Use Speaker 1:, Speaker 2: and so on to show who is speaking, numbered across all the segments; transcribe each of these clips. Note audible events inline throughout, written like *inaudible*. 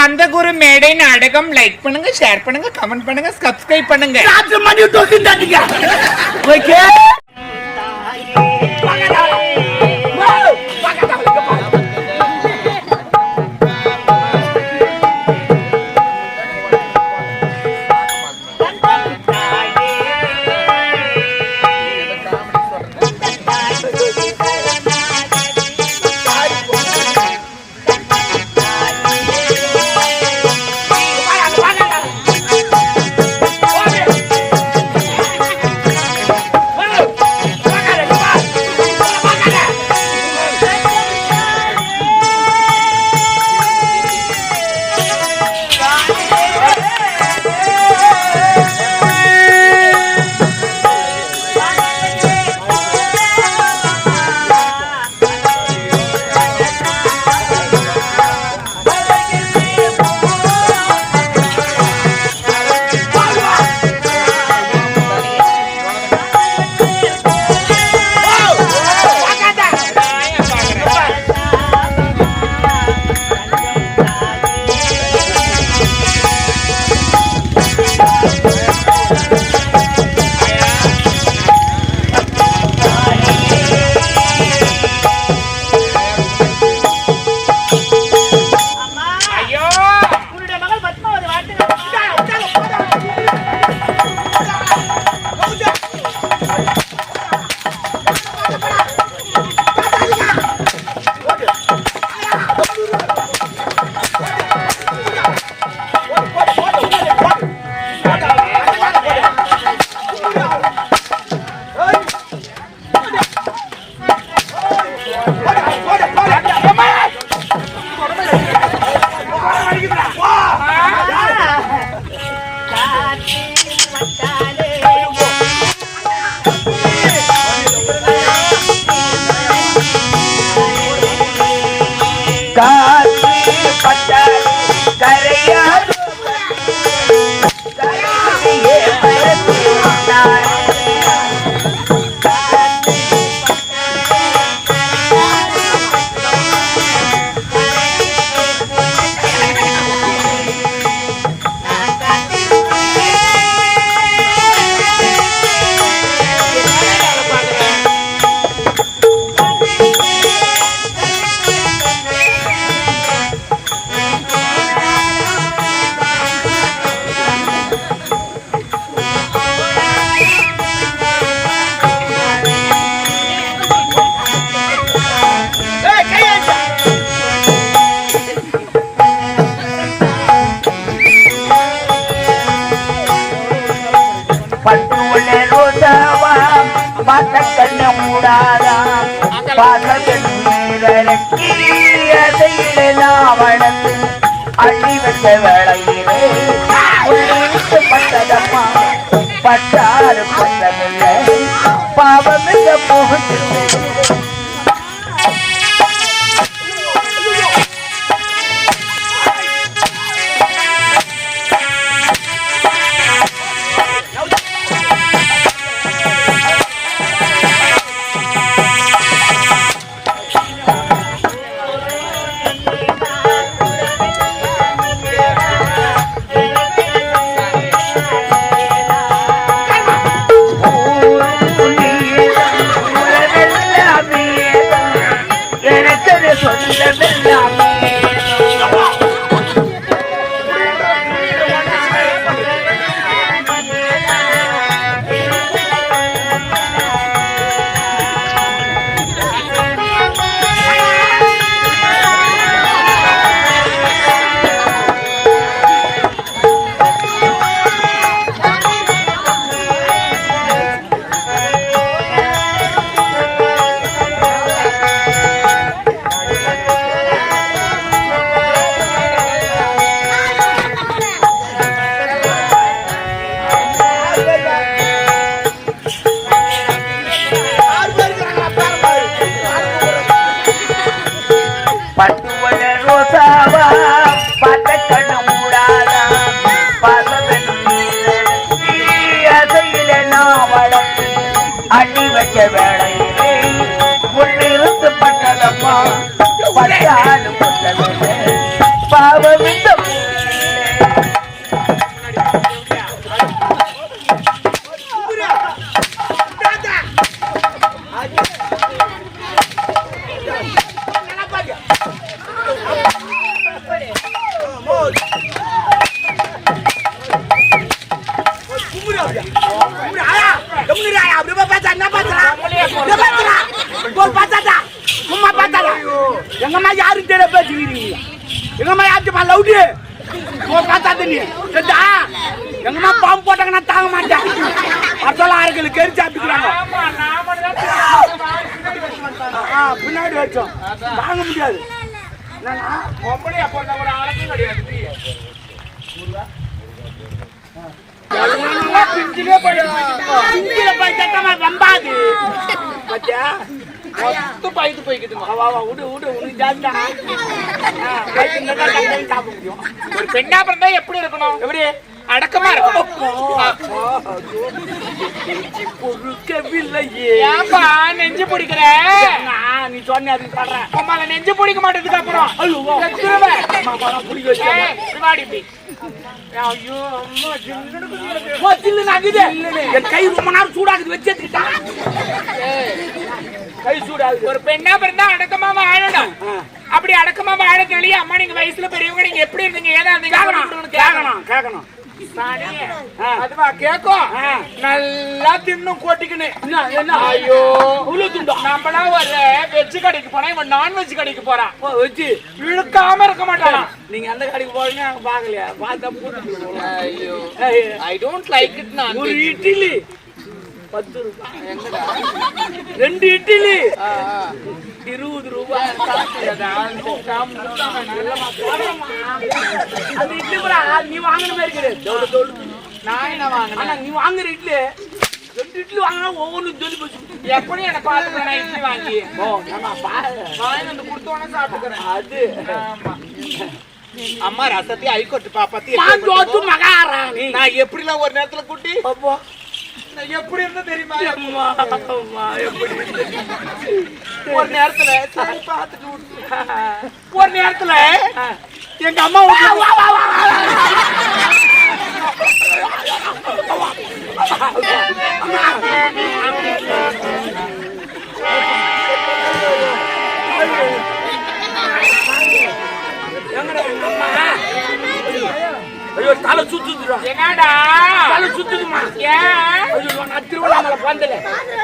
Speaker 1: கந்தகுரு மேடை நாடகம் லைக் பண்ணுங்க ஷேர் பண்ணுங்க கமெண்ட் பண்ணுங்க சப்ஸ்கிரைப் பண்ணுங்க.
Speaker 2: ஓகே அள்ளி வந்த வேளையிலே பட்டதம்மா. பட்டாறு
Speaker 3: எங்க அம்மா யாருக்கு தெரிய பேசிக்கிறீங்க எங்க அம்மா யாச்சுமா லவுடி காத்தாத்த நீ. சரிடா எங்க அம்மா பாம்பு போட்டாங்க நான் தாங்க மாட்டேன். அசல ஆறுகளுக்கு கெரி சாப்பிட்டுக்கிறாங்க
Speaker 1: பின்னாடி
Speaker 3: வச்சோம். தாங்க முடியாது. பிஞ்சிலே. பிஞ்சிலே போய் வெம்பாது. பாத்தியா? பைத்து போய்க்குதுமா. வா, வா, விடு, விடு, உனக்கு ஜாஸ்தா. ஆ, பைத்து இருந்தா தான் டக்குனு சாப்பிட முடியும்.
Speaker 1: ஒரு பெண்ணா பிறந்தா எப்படி இருக்கணும்
Speaker 3: எப்படி?
Speaker 1: அடக்கமா
Speaker 3: நெஞ்சு பொறுக்கவில்லையே.
Speaker 1: ஏன்பா நெஞ்சு பிடிக்கிற
Speaker 3: நான் நீ சொன்ன அதுக்கு சொல்றேன்.
Speaker 1: உமால நெஞ்சு பிடிக்க மாட்டதுக்கு அப்புறம்
Speaker 3: ஐயோ, கை ரொம்ப நேரம் சூடாகுது வச்சு. கை
Speaker 1: ஒரு பெண்ணா பிறந்தா அடக்கமா வாழணும். அப்படி அடக்கமா வாழ தெளிய அம்மா நீங்க வயசுல பெரியவங்க நீங்க எப்படி இருந்தீங்க? ஏதா இருந்தீங்க?
Speaker 3: கேட்கணும்
Speaker 1: கேட்கணும். அதுவா கேக்கும். நல்லா தின்னும்
Speaker 3: என்ன
Speaker 1: ஐயோ.
Speaker 3: துண்டா?
Speaker 1: நம்மளா ஒரு வெஜ் கடைக்கு போனா இவன் நான்வெஜ் கடைக்கு போறான்
Speaker 3: வச்சு
Speaker 1: இழுக்காம இருக்க மாட்டானா?
Speaker 3: நீங்க அந்த கடைக்கு போறீங்க பாக்கலையா பார்த்தா
Speaker 1: ஐயோ. ஐ டோன்ட் லைக் இட் நான்.
Speaker 3: ஒரு இட்லி. பத்து ரூபாய் ரெண்டு இட்லி. இருபது ரூபாய் அந்த இட்லி கூட நீ வாங்கின மாதிரி கிடையாது.
Speaker 1: நான் என்ன வாங்கினேன்?
Speaker 3: நீ வாங்குற இட்லி. ரெண்டு இட்லி வாங்கினா ஒவ்வொன்றும் சொல்லி போச்சு.
Speaker 1: எப்படி என்ன பாத்துக்கிறேன் இட்லி வாங்கி.
Speaker 3: ஓ ஆமா
Speaker 1: வாங்கி வந்து கொடுத்தோன்னே சாப்பிட்டுக்கிறேன்.
Speaker 3: அது.
Speaker 1: ஆமா. அம்மா ரசத்தை ஐக்கோட்டு பாப்பாத்தி
Speaker 3: மாந்தோத்து மகாராணி.
Speaker 1: நான் எப்படிலாம் ஒரு நேரத்துல குட்டி?
Speaker 3: அப்போ
Speaker 1: எப்படி இருந்தா தெரியுமா?
Speaker 3: அம்மா அம்மா எப்படி
Speaker 1: ஒரு நேரத்துல சரி பார்த்துட்டு. ஒரு நேரத்துல எங்க அம்மா
Speaker 3: தலை சுத்துதுடா.
Speaker 1: என்னடா?
Speaker 3: தலை சுத்துதுமா
Speaker 1: ஏன்
Speaker 3: நான் திருவண்ணாமலை பாந்தல.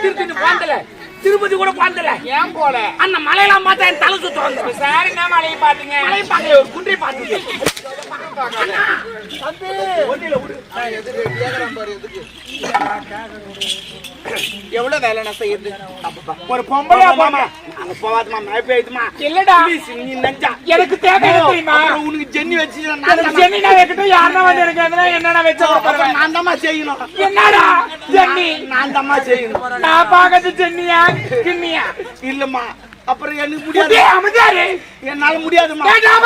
Speaker 3: திருத்தணி பாந்தல. திருப்பதி கூட பாந்தல.
Speaker 1: ஏன் போல?
Speaker 3: அந்த மலையெல்லாம் பார்த்தா என் தலை சுத்து வந்து
Speaker 1: சார் என்ன மழையை பாத்தீங்க
Speaker 3: மலை பார்க்கல ஒரு குன்றை பார்த்துட்டு *coughs*
Speaker 1: எவ்வளவு வேலை நான் செய்யுது
Speaker 3: ஒரு பொம்பளையா போமா? அங்க போவாதுமா மழை பெய்யுதுமா
Speaker 1: இல்லடா.
Speaker 3: நீ நெஞ்சா.
Speaker 1: எனக்கு தேவை தெரியுமா?
Speaker 3: உனக்கு ஜென்னி வச்சு
Speaker 1: ஜென்னி நான் வைக்கட்டும் யாருன்னா வந்து எனக்கு எதுனா என்னடா வச்ச
Speaker 3: நான் தாம்மா செய்யணும்.
Speaker 1: என்னடா ஜென்னி?
Speaker 3: நான் தாம்மா செய்யணும்.
Speaker 1: நான் பாக்கிறது ஜென்னியா? கிண்ணியா
Speaker 3: இல்லம்மா. அப்புறம் எனக்கு முடியாது.
Speaker 1: டேய் அமைதியாரு.
Speaker 3: என்னால முடியாதுமா
Speaker 1: நான்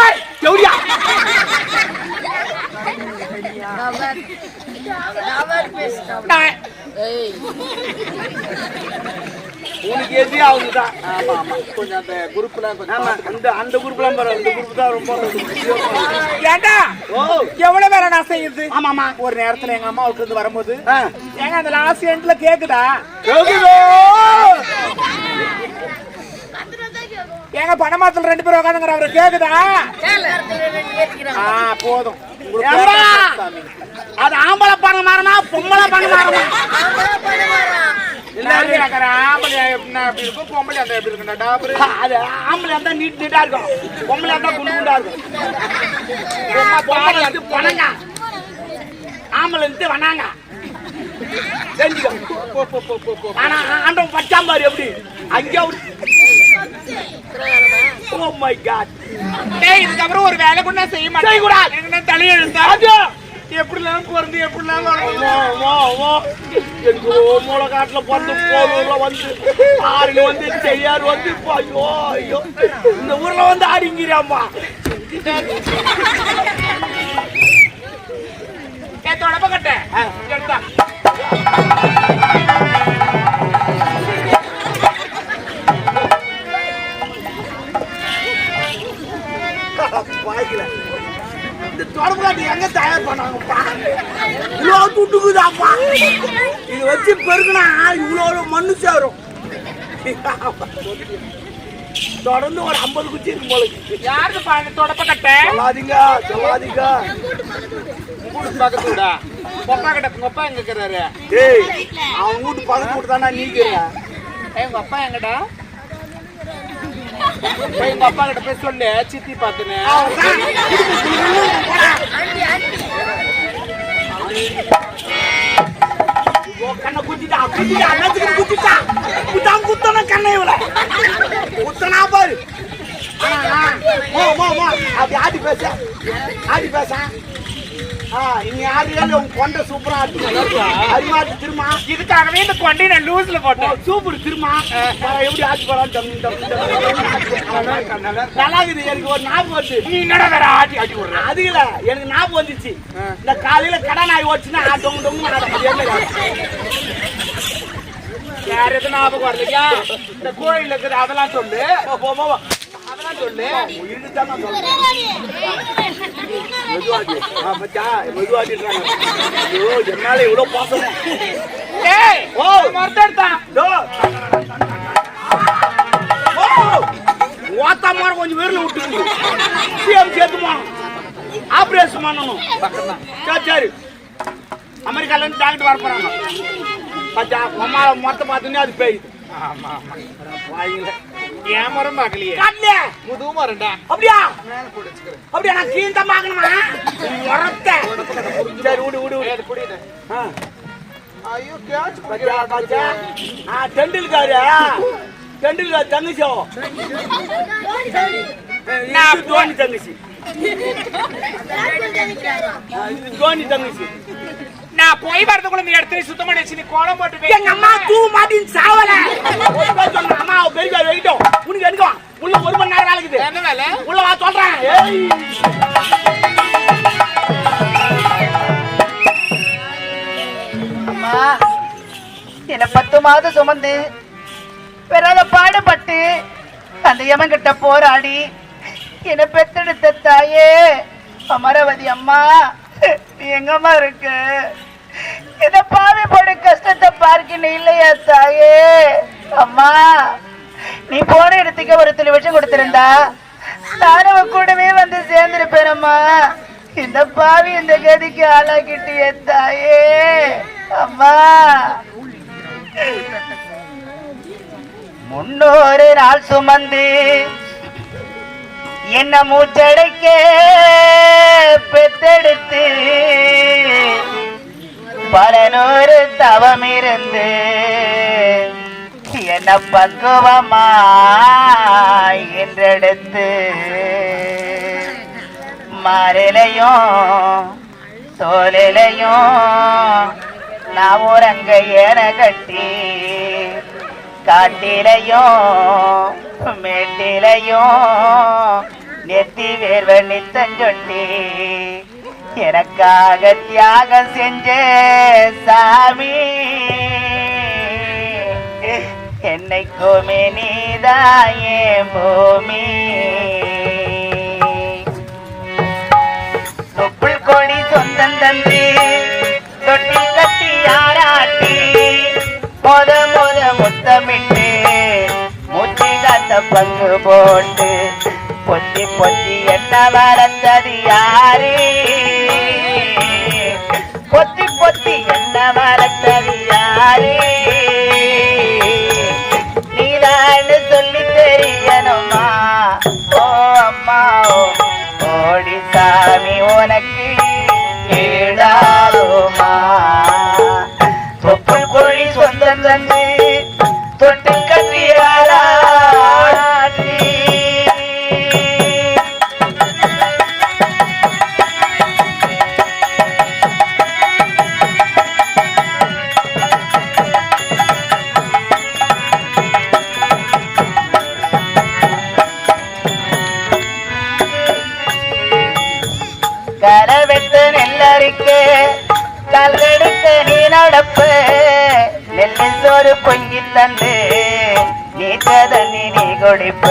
Speaker 3: உனக்கு எது ஆகுதுதான்
Speaker 1: ஆமா ஆமா. கொஞ்சம் அந்த குரூப்ல
Speaker 3: ஆமா அந்த அந்த குரூப்லாம் பாரு அந்த குரூப் தான் ரொம்ப
Speaker 1: ஏண்டா?
Speaker 3: ஓ.
Speaker 1: எவ்வளவு வேலை நான் செய்யுது?
Speaker 3: ஆமாமா
Speaker 1: ஒரு நேரத்துல எங்க அம்மா வீட்டுல இருந்து வரும்போது ஏங்க அந்த லாஸ்ட் எண்ட்ல கேக்குதா?
Speaker 3: கேக்குதோ?
Speaker 1: ஏங்க பணமாத்துல ரெண்டு பேரும் உட்காந்துங்கிற அவரு கேக்குதா? ஆ போதும்.
Speaker 3: அது ஆம்பளை பண்ண மாறனா பொம்பளை பண்ண மாறனா? நீட்டா இருக்கும். பொம்பளை இருந்தா குண்டு குண்டா இருக்கும். பொம்பளை வந்து பணங்க ஆம்பளை இருந்து வனாங்க.
Speaker 1: போ.
Speaker 3: ஆனா ஆண்டவன் பச்சாம்பாரு எப்படி? அங்கே மை காட்
Speaker 1: டேய், இதுக்கப்புறம் ஒரு வேலை கூட நான் செய்ய மாட்டேன். எனக்கு நான் தலையெழுத்தா?
Speaker 3: அது
Speaker 1: எப்படிலாம் பிறந்து, எப்படிலாம் வளர்ந்து.
Speaker 3: ஓ ஓ ஓ எங்கோ மூலக்காட்டுல பிறந்து போலூர்ல வந்து ஆறுல வந்து செய்யார் வந்து இப்போ ஐயோ ஐயோ இந்த ஊர்ல வந்து ஆடிங்கிறாம்மா
Speaker 1: தொடப்பக்கட்டை.
Speaker 3: வாய்க்கல இந்த தொடர்புலாட்டி எங்க தயார் பண்ணாங்கப்பா இவ்வளோ துட்டுக்குதாப்பா இது வச்சு பெருக்குனா இவ்வளோ மண்ணு சேரும் தொடர்ந்து ஒரு ஐம்பது குச்சி இருக்கும் போல.
Speaker 1: யாருக்கு பா இந்த தொடப்பக்கட்டை?
Speaker 3: சொல்லாதீங்க சொல்லாதீங்க
Speaker 1: உங்க பக்கத்து வீடா? உங்க அப்பா கிட்ட அப்பா எங்க இருக்கிறாரு?
Speaker 3: ஏய் அவன் வீட்டு பக்கத்து வீட்டு தானே நீக்கிற
Speaker 1: ஏய், உங்க அப்பா எங்கடா? போய் எங்க அப்பா கிட்ட போய் சொல்லு சித்தி பாத்துனேன்.
Speaker 3: கண்ணை குத்திட்டா குத்திட்டா எல்லாத்துக்கும் குத்திட்டா. குத்தாம குத்தன கண்ணை இவள. குத்தனா பாரு. ஆடி பேச. ஆடி பேச. ஆ இங்க ஆடி உன் கொண்ட சூப்பரா ஆடி அரிமாடி திருமா?
Speaker 4: இதுக்காகவே இந்த கொண்டை நான் லூஸ்ல போட்டேன்.
Speaker 3: சூப்பர் திருமா. எப்படி ஆடி போறான் டம் டம் டம் நல்லா இருக்குது. எனக்கு ஒரு ஞாபகம் வருது.
Speaker 4: நீ என்னடா வேற ஆட்டி ஆட்டி விடுற
Speaker 3: அது இல்ல. எனக்கு ஞாபகம் வந்துச்சு. இந்த காலையில கடை நாய் ஓடிச்சுன்னா ஆ டொங்கு டொங்கு
Speaker 1: வேற எதுவும் ஞாபகம் வரலையா? இந்த கோயில் இருக்குது அதெல்லாம் சொல்லு.
Speaker 3: என்னால இவ்வளவு பாசம். ஓ,
Speaker 4: மறுத்தெடுத்தான்
Speaker 3: டோ. ஓ, ஓத்தா மாதிரி கொஞ்சம் வீரல விட்டுருக்கு. சிஎம் சேர்த்துமா ஆபரேஷன் பண்ணணும். சரி சரி. அமெரிக்கால இருந்து டாக்டர் வர போறாங்க. மொத்த பார்த்துன்னு அது பேயுது.
Speaker 1: ஆமா ஆமா.
Speaker 3: வாயில.
Speaker 1: என் மரம் பார்க்கலையே.
Speaker 3: காட்டலையே
Speaker 1: முது மரம்டா
Speaker 3: அப்படியா?
Speaker 1: மேல பிடிச்சிக்கிறேன்
Speaker 3: அப்படியா நான் கீழ் தான் பார்க்கணுமா? உரத்த. சரி விடு விடு விடு.
Speaker 1: அது புரியுது
Speaker 3: ஆ,
Speaker 1: ஐயோ கேட்ச்
Speaker 3: பாத்தியா, பாத்தியா? ஆ, டெண்டுல்கர் டெண்டுல்கர் தங்கச்சியோ நான் தோனி தங்கச்சி. தோனி தங்கச்சி.
Speaker 4: நான் போய் வரதுக்குள்ள இந்த இடத்துல சுத்தம் பண்ணி வச்சு நீ கோலம் போட்டு.
Speaker 3: எங்க அம்மா தூ மாட்டின்னு சாவல. சொன்ன அம்மா பெரிய வைக்கிட்டோம் உனக்கு எடுக்கும் உள்ள ஒரு மணி நேரம் வேலைக்குது
Speaker 4: என்ன வேலை?
Speaker 3: உள்ள வா சொல்றேன்
Speaker 2: அம்மா என்ன பத்து மாதம் சுமந்து பிறத பாடுபட்டு அந்த யமன்கிட்ட போராடி என்ன பெத்தெடுத்த தாயே அமரவதி அம்மா நீ எங்கம்மா இருக்க? இந்த பாவி படு கஷ்டத்தை பார்க்கணும் இல்லையா தாயே? அம்மா நீ போன இடத்துக்கு ஒரு துளி விஷம் கொடுத்திருந்தா நானும் கூடவே வந்து சேர்ந்திருப்பேனம்மா. இந்த பாவி இந்த கதிக்கு ஆளாக்கிட்டிய தாயே. அம்மா. முன்னூறு நாள் சுமந்து என்ன மூச்சடைக்க பெத்தெடுத்து பல நூறு தவம் இருந்து என்ன பக்குவமா என்றெடுத்து மரலையும் தோலிலையும் நான் உறங்க என கட்டி காட்டிலையும் மேட்டிலையும் நெத்தி வேர்வ நித்தஞ்சொட்டி எனக்காக தியாகம் செஞ்சே சாமி. என்னைக்குமே நீதாயே பூமி. தொப்புள் கொடி சொந்தம் தந்து தொட்டி கட்டி ஆராட்டி மொத மொத முத்தமிட்டு முத்தி காத்த பங்கு போட்டு பொத்தி பொத்தி என்ன வளர்த்தது யாரே? பொத்தி பொத்தி என்ன வர கலவெட்டு நெல்லரிக்கு கல்லெடுக்க நீ நடப்பு. நெல்லு சோறு பொங்கி தந்து நீ கதண்ணி நீ குடிப்ப.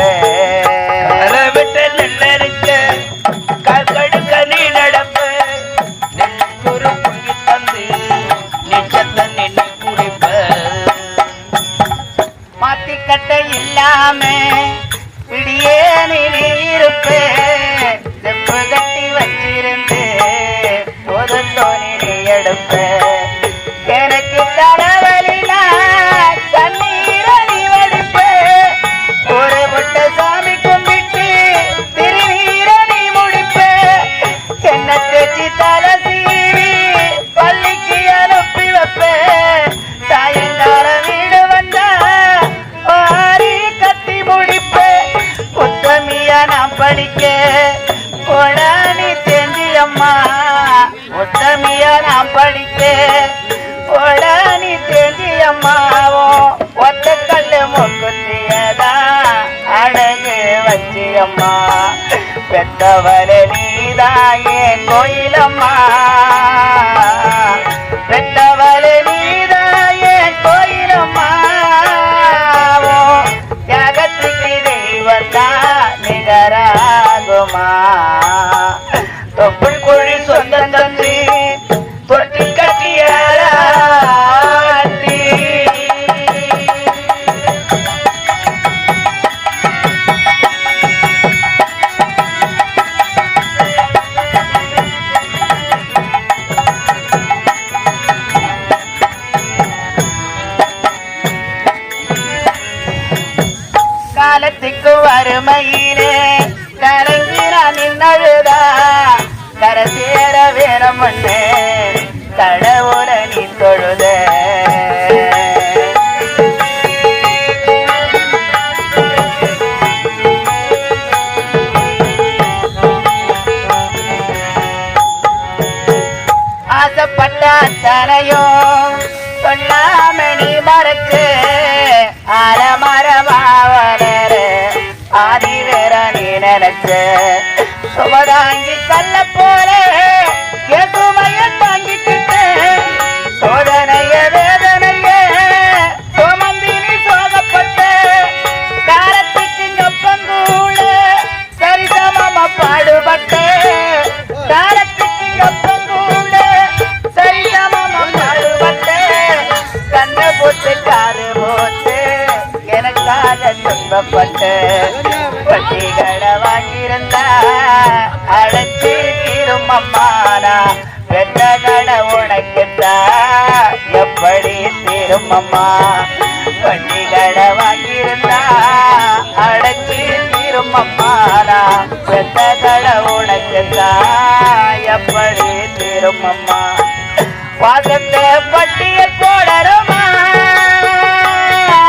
Speaker 2: அம்மா. பண்டிகளை வாங்கியிருந்தா அழைச்சி தீரும் செத்ததட பெற்ற கட உனக்குத்தா எப்படி தீரும் அம்மா. வாசத்தை பட்டியல் போடருமா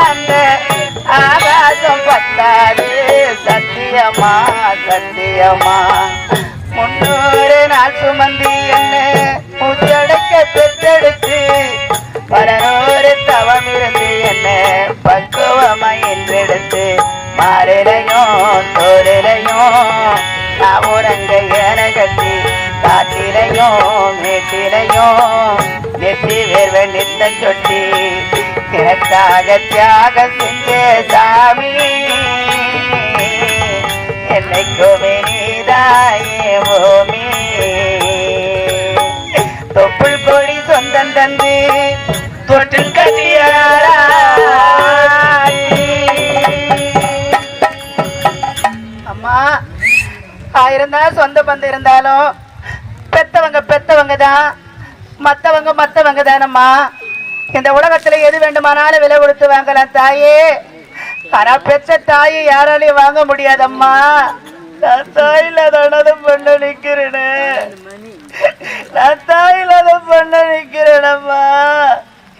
Speaker 2: அந்த ஆகாசம் பத்தாது சத்தியமா சத்தியமா. முன்னூறு நாள் சுமந்தி என்ன மூச்சடைக்க பெற்றெடுக்க வேர்வை நித்த சொட்டி எனக்காக தியாகம் செஞ்ச சாமி. என்னைக்குமே நீதாயே ஓமி. தொப்புள் கொடி சொந்தம் தந்து தொட்டில் கட்டியாரா அம்மா ஆயிரம் தான் சொந்த பந்தம் இருந்தாலும் பெத்தவங்க பெத்தவங்க தான் மத்தவங்க மத்தவங்க தானம்மா இந்த உலகத்துல எது வேண்டுமானாலும் விலை கொடுத்து வாங்கலாம் தாயே. ஆனா பெற்ற தாயை யாராலையும் வாங்க முடியாதம்மா. நான் தாயில்லாத பண்ண நிக்கிறேனே. நான் தாயில்லாத பண்ண நிக்கிறேனம்மா.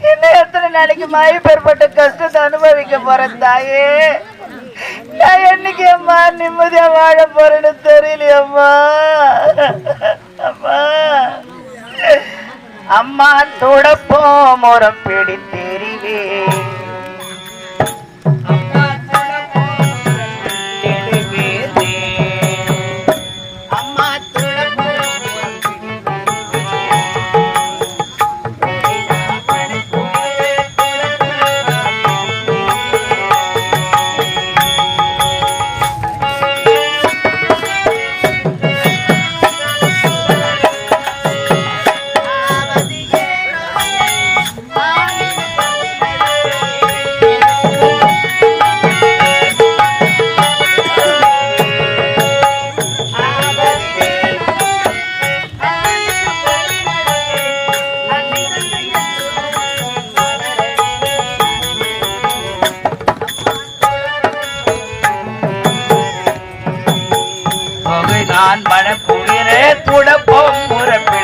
Speaker 2: என்ன எத்தனை நாளைக்கு மாயி பெறப்பட்ட கஷ்டத்தை அனுபவிக்க போறேன் தாயே. நான் என்னைக்கு அம்மா நிம்மதியா வாழ போறேன்னு தெரியலையம்மா அம்மா. அம்மா துடப்போ முறம் பிடித்தெறிவே நான் மனக்குளிரே துடப்போம் முறப்பிடித்திடுவேனே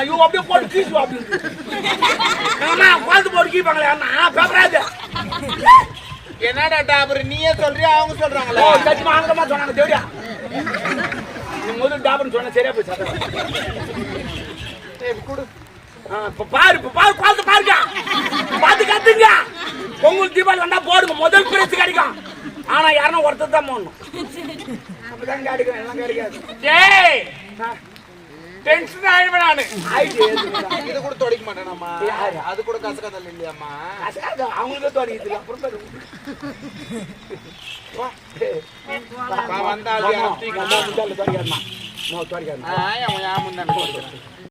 Speaker 4: ஐயா
Speaker 3: ஆ இவ அப்படியே போட்டு கீசு அப்படின்னு ஆமா குழந்தை போட்டு கீப்பாங்களே அண்ணா பேப்பராது
Speaker 4: என்னடா டாபர் நீயே சொல்றியா அவங்க
Speaker 3: ஓ
Speaker 4: சொல்றாங்களா
Speaker 3: சத்தியமா ஆங்கிலமா சொன்னாங்க தேடியா நீ முதல் டாபர்னு சொன்ன சரியா போய் சத்தம்
Speaker 4: கொடு.
Speaker 3: பாரு பாரு குழந்தை பாருங்க. பார்த்து கத்துங்க. பொங்கல் தீபாவளி வந்தா போடுங்க. முதல் பிரைஸ் கிடைக்கும். ஆனா யாரும் ஒருத்தர் தான் போடணும். அப்படிதான் கிடைக்கும் எல்லாம் கிடைக்காது.
Speaker 1: டென்ஷன் ஆயிடுவேன் நானு
Speaker 4: இது கூட தொடைக்க மாட்டேனாமா? அது கூட கசகதல் இல்லையாம்மா
Speaker 3: அசாது, அவங்களுக்கே தோணிக்குது அப்புறம் பாரு. வா.
Speaker 4: வா, வந்தா
Speaker 3: வா,
Speaker 4: அப்படியே
Speaker 3: வா.
Speaker 4: அமுத்திக்கலாம்.
Speaker 3: வா, முந்தால தோணிக்காதம்மா. நோ, தோணிக்காதம்மா.
Speaker 4: ஆ, அவன்?